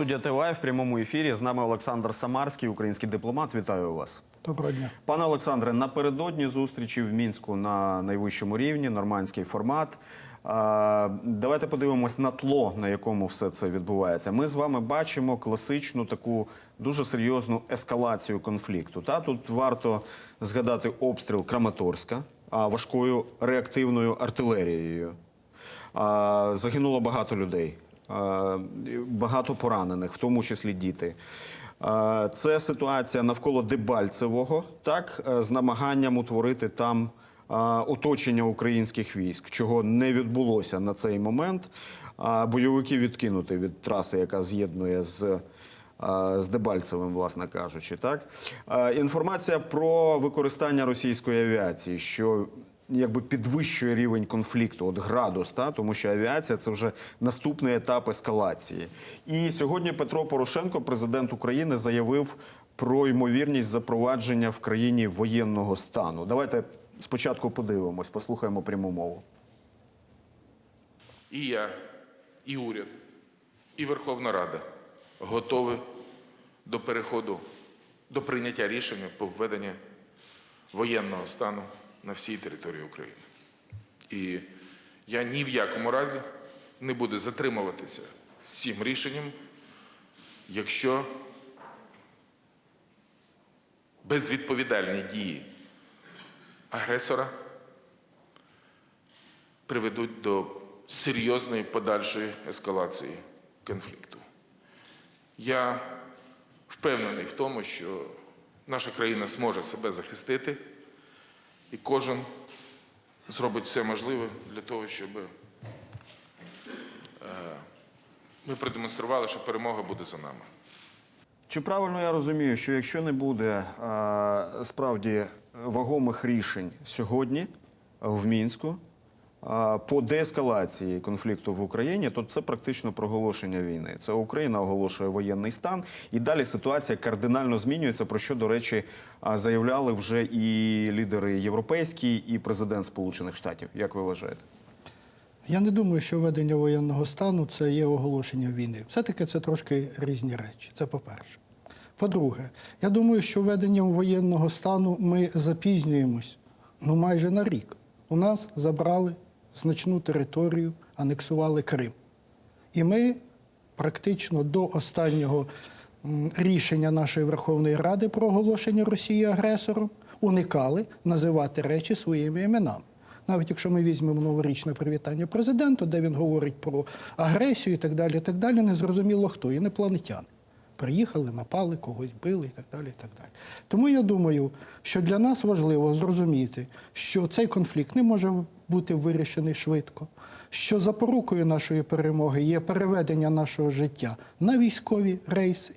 Студія ТВА в прямому ефірі. З нами Олександр Самарський, український дипломат. Вітаю вас. Доброго дня. Пане Олександре, напередодні зустрічі в Мінську на найвищому рівні, нормандський формат. Давайте подивимось на тло, на якому все це відбувається. Ми з вами бачимо класичну таку дуже серйозну ескалацію конфлікту. Та тут варто згадати обстріл Краматорська а, важкою реактивною артилерією. Загинуло багато людей, багато поранених, в тому числі діти. Це ситуація навколо Дебальцевого, так, е, з намаганням утворити там оточення українських військ, чого не відбулося на цей момент. Бойовики відкинути від траси, яка з'єднує з. З Дебальцевим, власне кажучи, так інформація про використання російської авіації, що якби підвищує рівень конфлікту, от градус, та тому що авіація це вже наступний етап ескалації. І сьогодні Петро Порошенко, президент України, заявив про ймовірність запровадження в країні воєнного стану. Давайте спочатку подивимось, послухаємо пряму мову. І я, і уряд, і Верховна Рада готові до переходу, до прийняття рішення по введенню воєнного стану на всій території України. І я ні в якому разі не буду затримуватися з цим рішенням, якщо безвідповідальні дії агресора приведуть до серйозної подальшої ескалації конфлікту. Я впевнений в тому, що наша країна зможе себе захистити, і кожен зробить все можливе для того, щоб е, ми продемонстрували, що перемога буде за нами. Чи правильно я розумію, що якщо не буде справді вагомих рішень сьогодні в Мінську по деескалації конфлікту в Україні, то це практично проголошення війни. Це Україна оголошує воєнний стан, і далі ситуація кардинально змінюється. Про що, до речі, заявляли вже і лідери європейські, і президент Сполучених Штатів. Як ви вважаєте? Я не думаю, що введення воєнного стану це є оголошення війни. Все-таки це трошки різні речі. Це по-перше. По-друге, я думаю, що введенням воєнного стану ми запізнюємось ну майже на рік. У нас забрали значну територію, анексували Крим. І ми практично до останнього рішення нашої Верховної Ради про оголошення Росії агресором уникали називати речі своїми іменами. Навіть якщо ми візьмемо новорічне привітання президенту, де він говорить про агресію і так далі, і так далі, не зрозуміло хто, інопланетяни. Приїхали, напали, когось били і так далі. і так далі. Тому я думаю, що для нас важливо зрозуміти, що цей конфлікт не може бути вирішений швидко, що запорукою нашої перемоги є переведення нашого життя на військові рейси,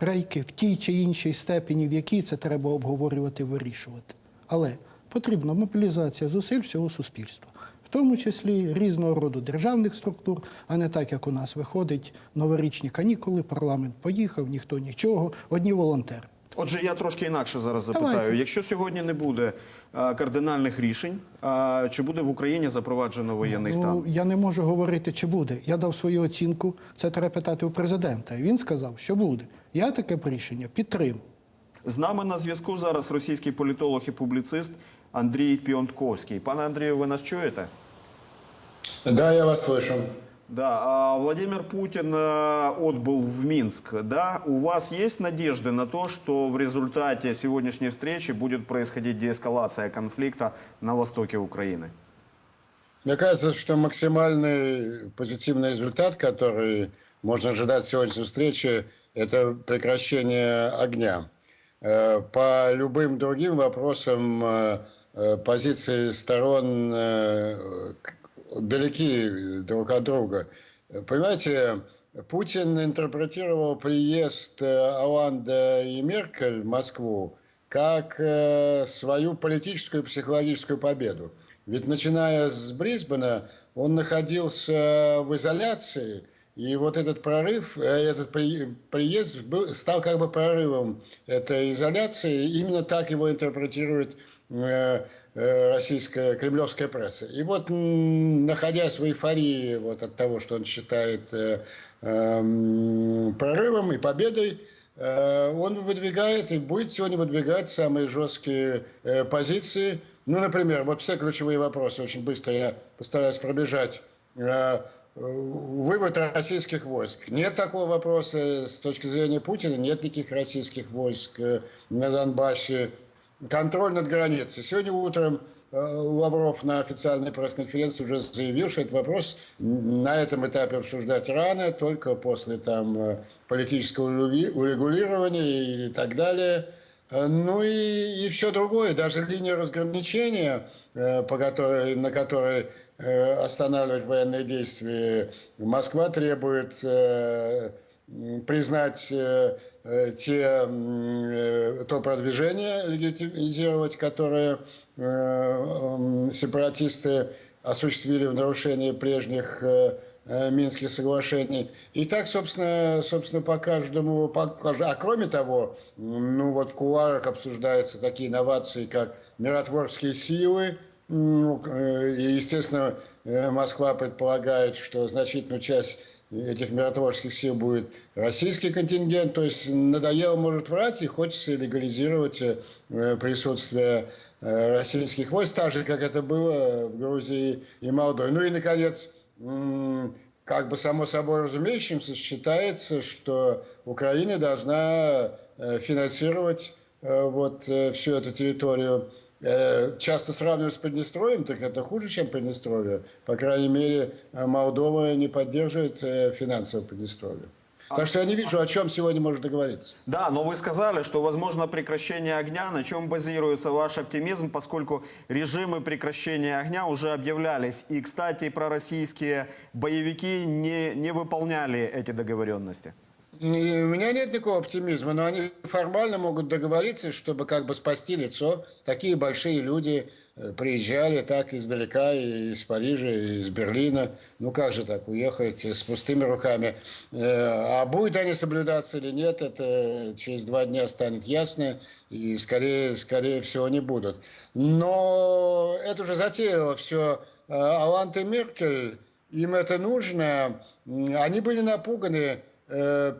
рейки в тій чи іншій степені, в якій це треба обговорювати, вирішувати. Але потрібна мобілізація зусиль всього суспільства, тому числі різного роду державних структур, а не так, як у нас виходить новорічні канікули, парламент поїхав, ніхто нічого, одні волонтери. Отже, я трошки інакше зараз Давайте. запитаю. Якщо сьогодні не буде а, кардинальних рішень, а, чи буде в Україні запроваджено воєнний стан? Ну, я не можу говорити, чи буде. Я дав свою оцінку. Це треба питати у президента. Він сказав, що буде. Я таке рішення підтримую. З нами на зв'язку зараз російський політолог і публіцист Андрій Піонтковський. Пане Андрію, ви нас чуєте? Да, я вас слышу. Да, а Владимир Путин э, отбыл в Минск. Да, у вас есть надежды на то, что в результате сегодняшней встречи будет происходить деэскалация конфликта на востоке Украины? Мне кажется, что максимальный позитивный результат, который можно ожидать сегодняшней встречи, это прекращение огня. Э, По любым другим вопросам э, позиции сторон далеки друг от друга. Понимаете, Путин интерпретировал приезд э, Оланда и Меркель в Москву как э, свою политическую и психологическую победу. Ведь начиная с Брисбена он находился в изоляции, и вот этот прорыв, э, этот при- приезд стал как бы прорывом этой изоляции. Именно так его интерпретирует э, э, российская кремлевская пресса. И вот, находясь в эйфории вот от того, что он считает э, эм, прорывом и победой, э, он выдвигает и будет сегодня выдвигать самые жесткие э, позиции. Ну, например, вот все ключевые вопросы, очень быстро я постараюсь пробежать. Э, Вывод российских войск. Нет такого вопроса с точки зрения Путина. Нет никаких российских войск э, на Донбассе. Контроль над границей. Сегодня утром э, Лавров на официальной пресс-конференции уже заявил, что этот вопрос на этом этапе обсуждать рано, только после там, э, политического урегулирования и так далее. Э, Ну и, и все другое, даже линия разграничения, по которой, на которой останавливать военные действия, Москва требует признать те, м, э, то продвижение, легитимизировать, которое э, сепаратисты осуществили в нарушении прежних э, э, Минских соглашений. И так, собственно, собственно по каждому, по а кроме того, ну вот в кулуарах обсуждаются такие инновации, как миротворческие силы, ну, э, и, естественно, э, Москва предполагает, что значительную часть этих миротворческих сил будет российский контингент. То есть надоело, может, врать, и хочется легализировать э, присутствие э, российских войск, так же, как это было в Грузии и Молдове. Ну и, наконец, как бы само собой разумеющимся считается, что Украина должна э, финансировать вот всю эту территорию. Э, Часто сравнивают с Приднестровьем, так это хуже, чем Приднестровье. По крайней мере, э, Молдова не поддерживает э, финансово Приднестровье. Так что я не вижу, о чем сегодня можно договориться. Да, но вы сказали, что возможно прекращение огня. На чем базируется ваш оптимизм, поскольку режимы прекращения огня уже объявлялись. И, кстати, пророссийские боевики не, не выполняли эти договоренности. И У меня нет никакого оптимизма, но они формально могут договориться, чтобы как бы спасти лицо. Такие большие люди э, приезжали так издалека, и из Парижа, и из Берлина. Ну как же так, уехать с пустыми руками? Э, А будут они соблюдаться или нет, это через два дня станет ясно, и скорее, скорее всего не будут. Но это уже затеяло все Алант и Меркель, им это нужно. Они были напуганы э,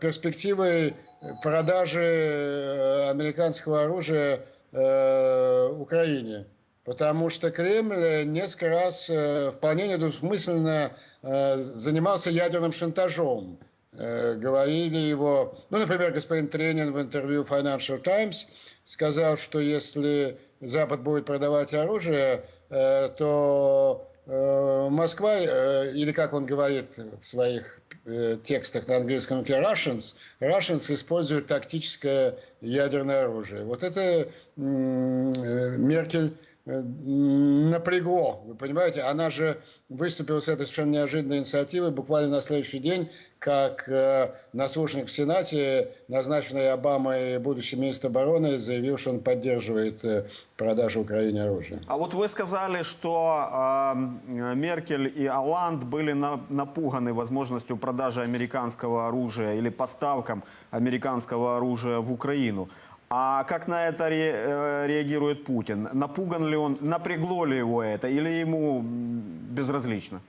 перспективой продажи э, американского оружия э, Украине. Потому что Кремль несколько раз э, вполне недвусмысленно э, занимался ядерным шантажом. Э, Говорили его, ну, например, господин Тренин в интервью Financial Times сказал, что если Запад будет продавать оружие, э, то э, Москва, э, или как он говорит в своих э, текстах на английском языке, Russians, Russians используют тактическое ядерное оружие. Вот это м, э, Меркель э, м, напрягло, вы понимаете, она же выступила с этой совершенно неожиданной инициативой буквально на следующий день, как э, на слушаниях в Сенате, назначенный Обамой будущий министр обороны, заявил, что он поддерживает э, продажу Украине оружия. А вот вы сказали, что э, Меркель и Оланд были на- напуганы возможностью продажи американского оружия или поставкам американского оружия в Украину. А как на это ре- э, реагирует Путин? Напуган ли он, напрягло ли его это или ему м, безразлично?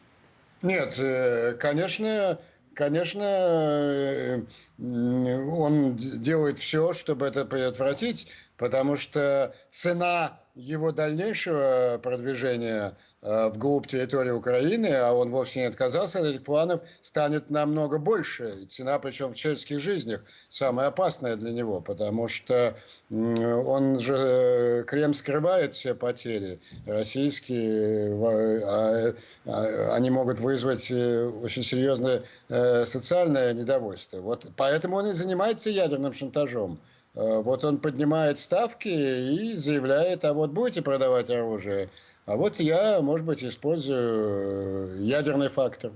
Нет, э, конечно, конечно, э, м, он д- делает все, чтобы это предотвратить, потому что цена его дальнейшего продвижения э, вглубь территории Украины, а он вовсе не отказался от этих планов, станет намного больше. И цена, причем в человеческих жизнях, самая опасная для него, потому что он же, э, Кремль скрывает все потери российские, во- а, а, они могут вызвать э, очень серьезное э, социальное недовольство. Вот поэтому он и занимается ядерным шантажом. Э, Вот он поднимает ставки и заявляет, а вот будете продавать оружие, а вот я, может быть, использую э, ядерный фактор.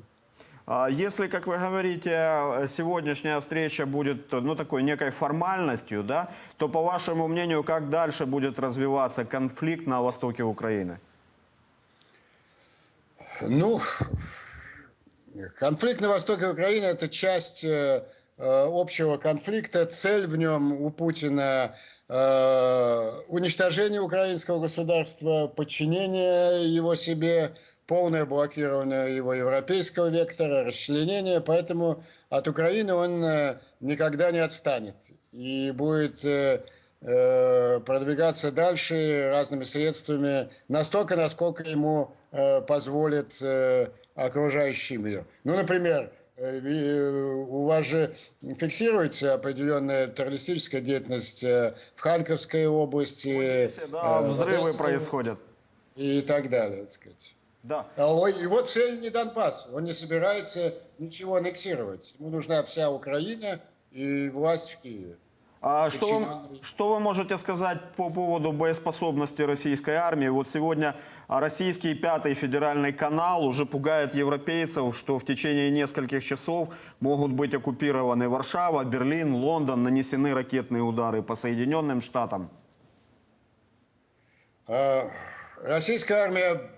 А Если, как вы говорите, сегодняшняя встреча будет ну, такой некой формальностью, да, то, по вашему мнению, как дальше будет развиваться конфликт на востоке Украины? Ну, конфликт на востоке Украины – это часть э, общего конфликта. Цель в нем у Путина э, уничтожение украинского государства, подчинение его себе, полное блокирование его европейского вектора, расчленение. Поэтому от Украины он э, никогда не отстанет и будет э, э, продвигаться дальше разными средствами настолько, насколько ему э, позволит э, окружающий мир. Ну, например, э, э, у вас же фиксируется определенная террористическая деятельность э, в Харьковской области, Да, э, в взрывы Одесской происходят. и так далее, так сказать. Да. А ой, И вот цель не Донбасс. Он не собирается ничего аннексировать. Ему нужна вся Украина и власть в Киеве. А что Подчиненный. что вы можете сказать по поводу боеспособности российской армии? Вот сегодня а, российский пятый федеральный канал уже пугает европейцев, что в течение нескольких часов могут быть оккупированы Варшава, Берлин, Лондон, нанесены ракетные удары по Соединенным Штатам. А, Российская армия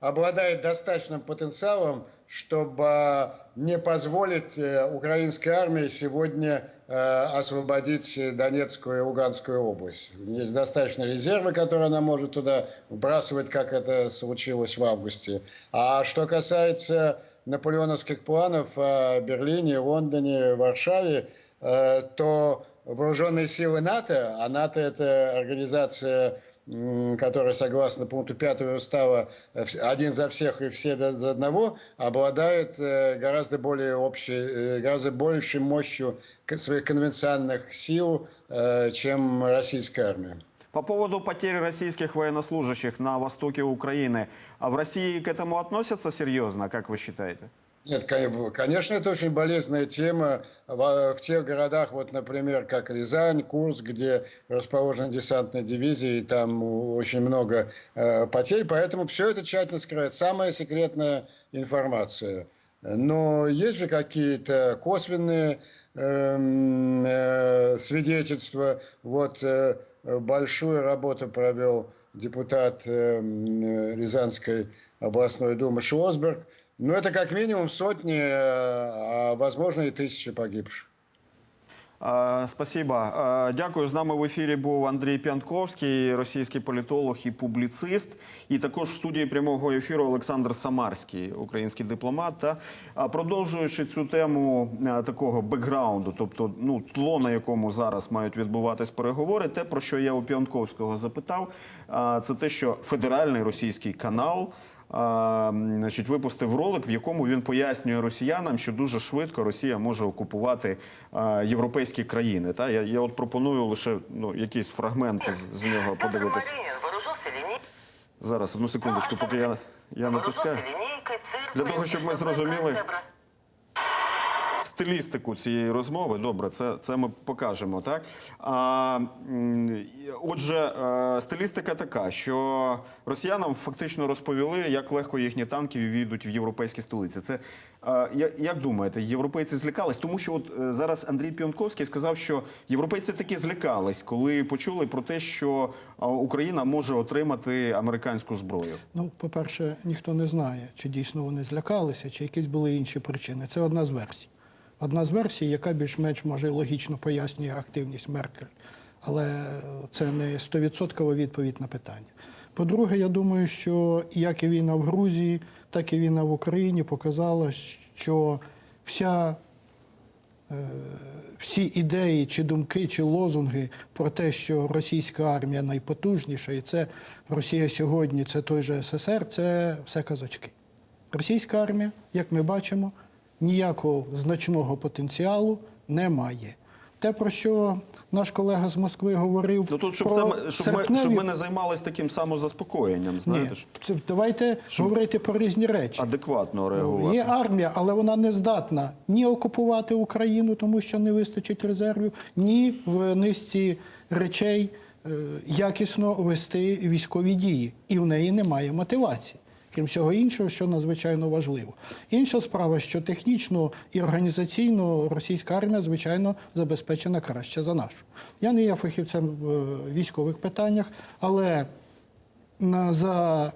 обладает достаточным потенциалом, чтобы не позволить украинской армии сегодня освободить Донецкую и Луганскую область. Есть достаточно резервы, которые она может туда вбрасывать, как это случилось в августе. А что касается наполеоновских планов о Берлине, Лондоне, Варшаве, э, то вооруженные силы НАТО, а НАТО это организация м, которая, согласно пункту 5 устава, э, один за всех и все за одного, обладает э, гораздо более общей, э, гораздо большей мощью своих конвенциональных сил, чем российская армия. По поводу потери российских военнослужащих на востоке Украины, а в России к этому относятся серьезно, как вы считаете? Нет, кон- конечно, это очень болезненная тема. В, тех городах, вот, например, как Рязань, Курск, где расположены десантные дивизии, и там очень много э, потерь, поэтому все это тщательно скрывает. Самая секретная информация. Но есть же какие-то косвенные эм, э, свидетельства. Вот э, большую работу провел депутат эм, э, Рязанской областной думы Шлосберг. Ну, это как минимум сотни, э, а возможно и тысячи погибших. А, Спасибо. А, Дякую. З нами в ефірі був Андрій П'янковський, російський політолог і публіцист. І також в студії прямого ефіру Олександр Самарський, український дипломат. Та а, продовжуючи цю тему а, такого бекграунду, тобто ну тло, на якому зараз мають відбуватись переговори, те про що я у П'янковського запитав, а, це те, що федеральний російський канал. значить, випустив ролик, в якому він пояснює росіянам, що дуже швидко Росія може окупувати європейські країни. Та я, я от пропоную лише ну якийсь фрагмент з, з нього подивитися. Зараз одну секундочку, поки я, я натискаю. Для того, щоб ми зрозуміли- стилістику цієї розмови. Добре, це, це ми покажемо. Так а, отже, е, стилістика така, що росіянам фактично розповіли, як легко їхні танки війдуть в європейські столиці. Це е, як думаєте, європейці злякались? Тому що от е, зараз Андрій Піонковський сказав, що європейці таки злякались, коли почули про те, що Україна може отримати американську зброю. Ну, по-перше, ніхто не знає, чи дійсно вони злякалися, чи якісь були інші причини. Це одна з версій. Одна з версій, яка більш-менш може логічно пояснює активність Меркель. Але це не стовідсоткова відповідь на питання. По-друге, я думаю, що як і війна в Грузії, так і війна в Україні показала, що вся всі ідеї, чи думки, чи лозунги про те, що російська армія найпотужніша, і це Росія сьогодні, це той же СССР, це все казочки. Російська армія, як ми бачимо, ніякого значного потенціалу не має. Те, про що наш колега з Москви говорив, Ну тут щоб про ми- щоб ми, щоб ми не займалися таким самозаспокоєнням, знаєте, Ні, щоб це, давайте говорити про різні речі. адекватно реагувати. Є армія, але вона не здатна ні окупувати Україну, тому що не вистачить резервів, ні в низці речей е, якісно вести військові дії. І в неї немає мотивації. Крім всього іншого, що надзвичайно важливо. Інша справа, що технічно і організаційно російська армія, звичайно, забезпечена краще за нашу. Я не є фахівцем в е, військових питаннях, але за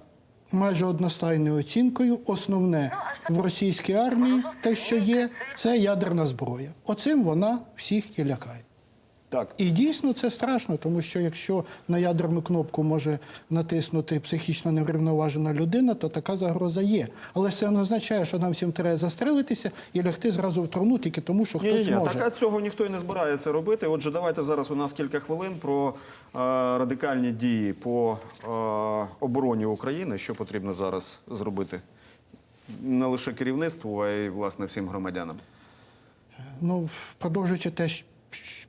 майже одностайною оцінкою. Основне в російській армії, те, що є, це ядерна зброя. Оцим вона всіх і лякає. Так, І дійсно це страшно, тому що якщо на ядерну кнопку може натиснути психічно неврівноважена людина, то така загроза є. Але це не означає, що нам всім треба застрелитися і лягти зразу в труну тільки тому, що хтось ні, ні, може. так а цього ніхто і не збирається робити. Отже, давайте зараз у нас кілька хвилин про е, радикальні дії по е, обороні України. Що потрібно зараз зробити? Не лише керівництву, а й власне всім громадянам. Ну, продовжуючи те,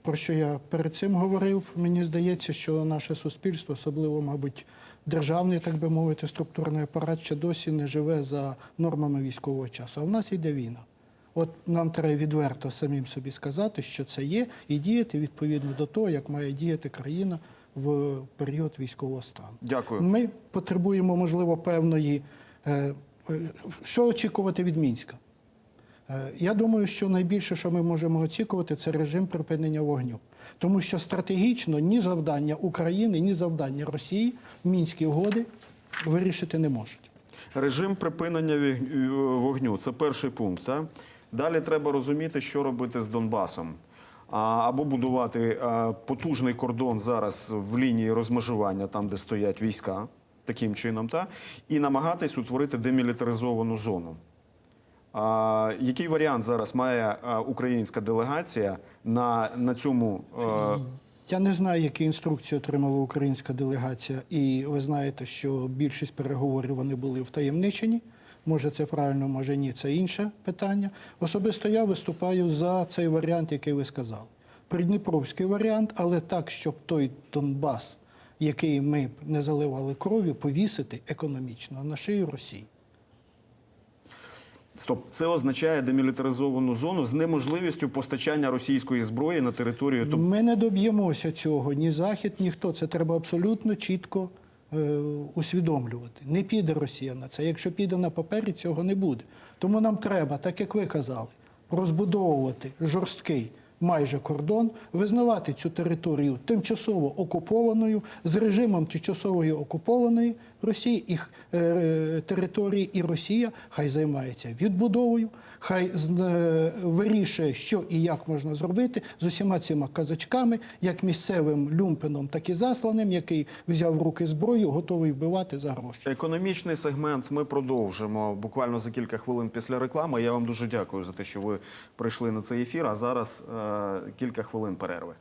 про що я перед цим говорив, мені здається, що наше суспільство, особливо, мабуть, державний, так би мовити, структурний апарат ще досі не живе за нормами військового часу. А в нас йде війна. От нам треба відверто самим собі сказати, що це є, і діяти відповідно до того, як має діяти країна в період військового стану. Дякую. Ми потребуємо, можливо, певної. е, е, Що очікувати від Мінська? Е, Я думаю, що найбільше, що ми можемо очікувати, це режим припинення вогню. Тому що стратегічно ні завдання України, ні завдання Росії мінські угоди вирішити не можуть. Режим припинення вогню це перший пункт. Так? Далі треба розуміти, що робити з Донбасом. Або будувати потужний кордон зараз в лінії розмежування, там, де стоять війська, таким чином, та? і намагатись утворити демілітаризовану зону. А, який варіант зараз має а, українська делегація на, на цьому? е, Я не знаю, які інструкції отримала українська делегація, і ви знаєте, що більшість переговорів вони були втаємничені. Може, це правильно, може ні, це інше питання. Особисто я виступаю за цей варіант, який ви сказали. Придніпровський варіант, але так, щоб той Донбас, який ми не заливали кров'ю, повісити економічно на шию Росії. Стоп, це означає демілітаризовану зону з неможливістю постачання російської зброї на територію. Ми не доб'ємося цього, ні Захід, ніхто. Це треба абсолютно чітко е, усвідомлювати. Не піде Росія на це. Якщо піде на папері, цього не буде. Тому нам треба, так як ви казали, розбудовувати жорсткий майже кордон, визнавати цю територію тимчасово окупованою з режимом тимчасової окупованої Росії і е, території, і Росія хай займається відбудовою, хай е, вирішує, що і як можна зробити з усіма цими казачками, як місцевим люмпеном, так і засланим, який взяв в руки зброю, готовий вбивати за гроші. Економічний сегмент ми продовжимо буквально за кілька хвилин після реклами. Я вам дуже дякую за те, що ви прийшли на цей ефір. А зараз е, кілька хвилин перерви.